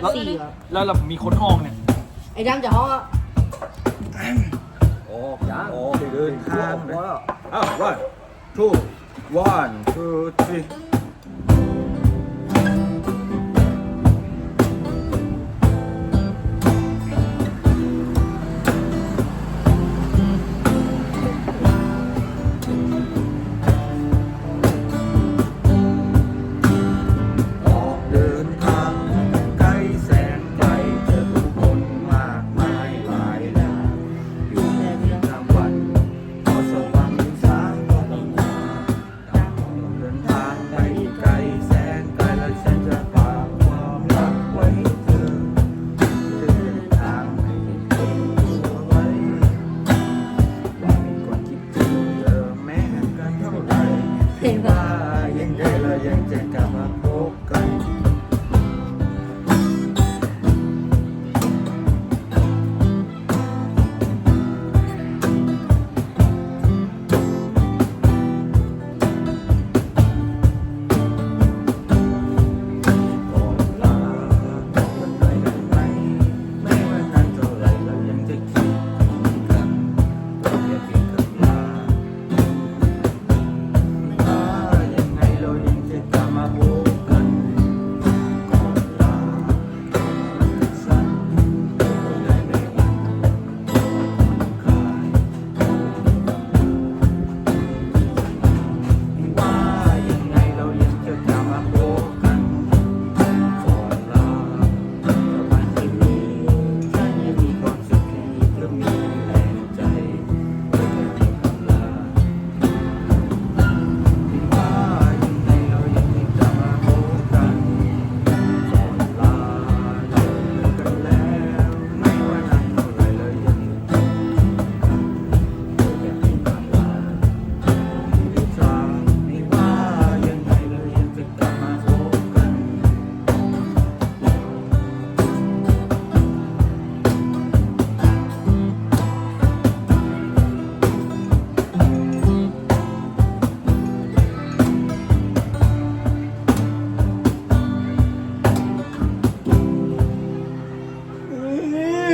แล้วสี่ครับแล้วเรามีคนห้องเนี่ย ไอ้ดำจะห้องอะออกออกเดินทางนะอ้าว one two one two three ยังจะกลับมา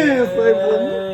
Yeah. I.